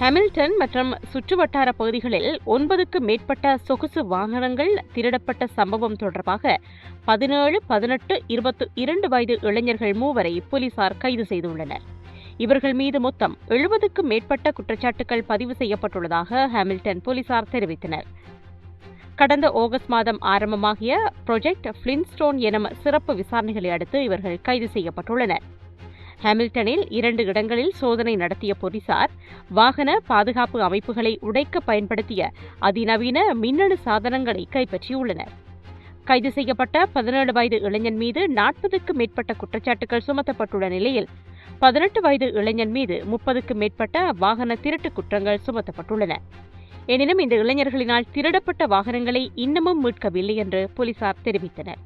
Hamilton மற்றும் சுற்றுவட்டார பகுதிகளில் ஒன்பதுக்கு மேற்பட்ட சொகுசு வாகனங்கள் திருடப்பட்ட சம்பவம் தொடர்பாக பதினேழு பதினெட்டு இருபத்தி இரண்டு வயது இளைஞர்கள் மூவரை போலீசார் கைது செய்துள்ளனர். இவர்கள் மீது மொத்தம் எழுபதுக்கும் மேற்பட்ட குற்றச்சாட்டுகள் பதிவு செய்யப்பட்டுள்ளதாக ஹாமில்டன் போலீசார் தெரிவித்தனர். கடந்த ஆகஸ்ட் மாதம் ஆரம்பமாகிய ப்ரொஜெக்ட் பிளின்ஸ்டோன் எனும் சிறப்பு விசாரணைகளை அடுத்து இவர்கள் கைது செய்யப்பட்டுள்ளனர். ஹாமில்டனில் இரண்டு இடங்களில் சோதனை நடத்திய போலீசார் வாகன பாதுகாப்பு அமைப்புகளை உடைக்க பயன்படுத்திய அதிநவீன மின்னணு சாதனங்களை கைப்பற்றியுள்ளனர். கைது செய்யப்பட்ட பதினேழு வயது இளைஞன் மீது நாற்பதுக்கும் மேற்பட்ட குற்றச்சாட்டுகள் சுமத்தப்பட்டுள்ள நிலையில் பதினெட்டு வயது இளைஞன் மீது முப்பதுக்கும் மேற்பட்ட வாகன திருட்டு குற்றங்கள் சுமத்தப்பட்டுள்ளன. எனினும் இந்த இளைஞர்களினால் திருடப்பட்ட வாகனங்களை இன்னமும் மீட்கவில்லை என்று போலீசார் தெரிவித்தனர்.